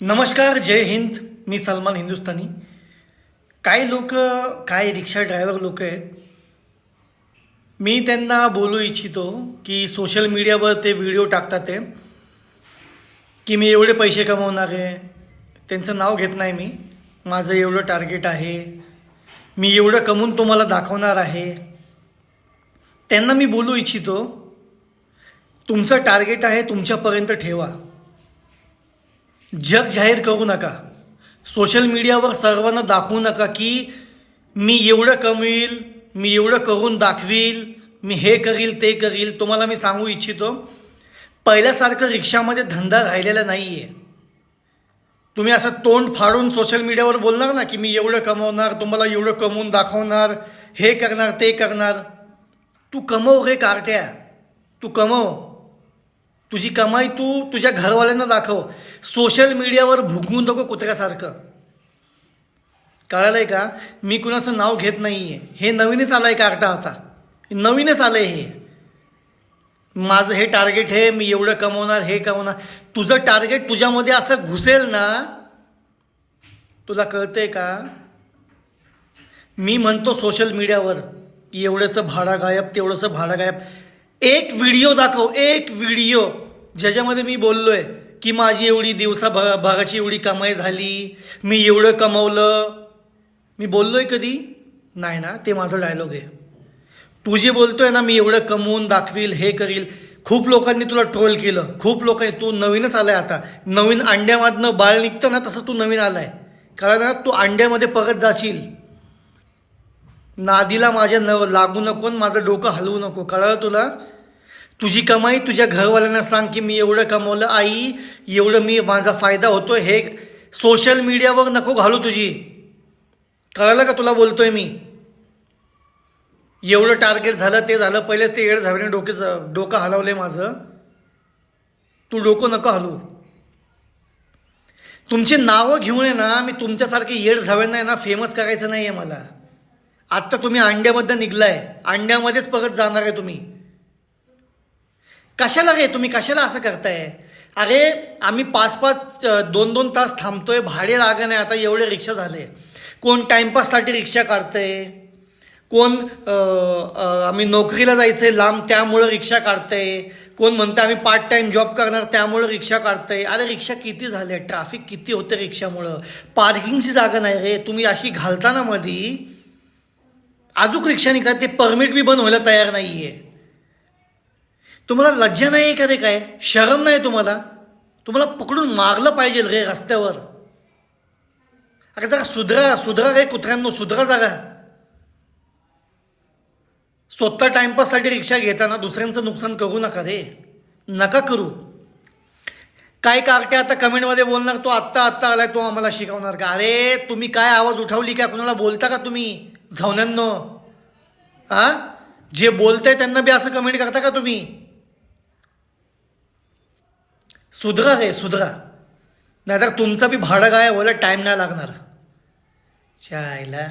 नमस्कार जय हिंद. मी सलमान हिंदुस्तानी काही लोक काही रिक्षा ड्रायव्हर लोक आहेत. मी त्यांना बोलू इच्छितो की सोशल मीडियावर ते व्हिडिओ टाकतात ते की मी एवढे पैसे कमवणार आहे. त्यांचं नाव घेत नाही मी. माझं एवढं टार्गेट आहे. मी एवढं कमवून तुम्हाला दाखवणार आहे. त्यांना मी बोलू इच्छितो तुमचं टार्गेट आहे तुमच्यापर्यंत ठेवा. जग जाहीर करू नका. सोशल मीडियावर सर्वांना दाखवू नका की मी एवढं कमवील मी एवढं करून दाखवील मी हे करील ते करील तुम्हाला मी सांगू इच्छितो. पहिल्यासारखं रिक्षामध्ये धंदा राहिलेला नाही आहे तुम्ही असं तोंड फाडून सोशल मीडियावर बोलणार ना की मी एवढं कमवणार तुम्हाला एवढं कमवून दाखवणार हे करणार ते करणार. तू कमव रे कार्ट्या. तू कमव. तुझी कमाई तू तुझ्या घरवाल्यांना दाखव. सोशल मीडियावर भुगवून नको कुत्र्यासारखं. कळालंय का? मी कुणाचं नाव घेत नाही आहे हे नवीनच आलं आहे का कार्टा आता. नवीनच आलं आहे हे. माझं हे टार्गेट आहे मी एवढं कमवणार हे कमवणार. तुझं टार्गेट तुझ्यामध्ये असं घुसेल ना? तुला कळतंय का? मी म्हणतो सोशल मीडियावर की एवढंचं भाडं गायब तेवढंचं भाडं गायब. एक व्हिडिओ दाखव एक व्हिडिओ ज्याच्यामध्ये मी बोललोय की माझी एवढी दिवसा भ भागाची एवढी कमाई झाली मी एवढं कमवलं. मी बोललोय कधी? नाही ना ते माझं डायलॉग आहे. तू जे बोलतोय ना मी एवढं कमवून दाखवील हे करील. खूप लोकांनी तुला ट्रोल केलं. खूप लोकांनी तू नवीनच आलाय आता. नवीन अंड्यामधनं बाळ निघतं ना तसं तू नवीन आलाय. कारण ना तू अंड्यामध्ये परत जाशील. नादीला माझ्या न लागू नको आणि माझं डोकं हलवू नको. कळलं तुला? तुझी कमाई तुझ्या घरवाल्यांना सांग की मी एवढं कमवलं आई एवढं मी माझा फायदा होतो हे सोशल मीडियावर नको घालू तुझी. कळलं का तुला बोलतोय मी? एवढं टार्गेट झालं ते झालं पहिलेच ते येड झाल्याने डोकेचं डोकं हलवलंय माझं. तू डोकं नको हलवू. तुमची नावं घेऊन आहे ना मी तुमच्यासारखे येड झाव्यांना आहे ना फेमस करायचं नाही आहे मला. आत्ता तुम्ही अंड्यामध्ये निघलाय अंड्यामध्येच परत जाणार आहे तुम्ही. कशाला रे? तुम्ही कशाला असं करताय? अरे आम्ही पाच पाच दोन दोन तास थांबतोय भाडे लागा नाही आता एवढे रिक्षा झाले. कोण टाइमपाससाठी रिक्षा काढतंय? कोण आम्ही नोकरीला जायचं आहे लांब त्यामुळं रिक्षा काढतंय. कोण म्हणतं आम्ही पार्ट टाइम जॉब करणार त्यामुळं रिक्षा काढतंय. अरे रिक्षा किती झाल्या ट्रॅफिक किती होते रिक्षामुळं? पार्किंगची जागा नाही रे. तुम्ही अशी घालताना मधी अजूक रिक्षा निघतात ते परमिट बी बंद व्हायला तयार नाही आहे तुम्हाला लज्जा नाही का रे काय? शरम नाही तुम्हाला? तुम्हाला पकडून मारलं पाहिजे रे रस्त्यावर. अरे जरा सुधरा सुधरा रे कुत्र्यांनो सुधरा जरा. स्वतः टाइमपाससाठी रिक्षा घेताना दुसऱ्यांचं नुकसान करू नका रे. नका करू. काय कारट्या आता कमेंटमध्ये बोलणार तो आत्ता आत्ता आलाय तो आम्हाला शिकवणार का? अरे तुम्ही काय आवाज उठवली का? कुणाला बोलता का तुम्ही? झवण्यांनो. हा जे बोलताय त्यांना बी असं कमेंट करता का तुम्ही? सुधरा रे सुधरा. नाहीतर तुमचा बी भाडं काय व्हायला टाईम नाही लागणार. चायला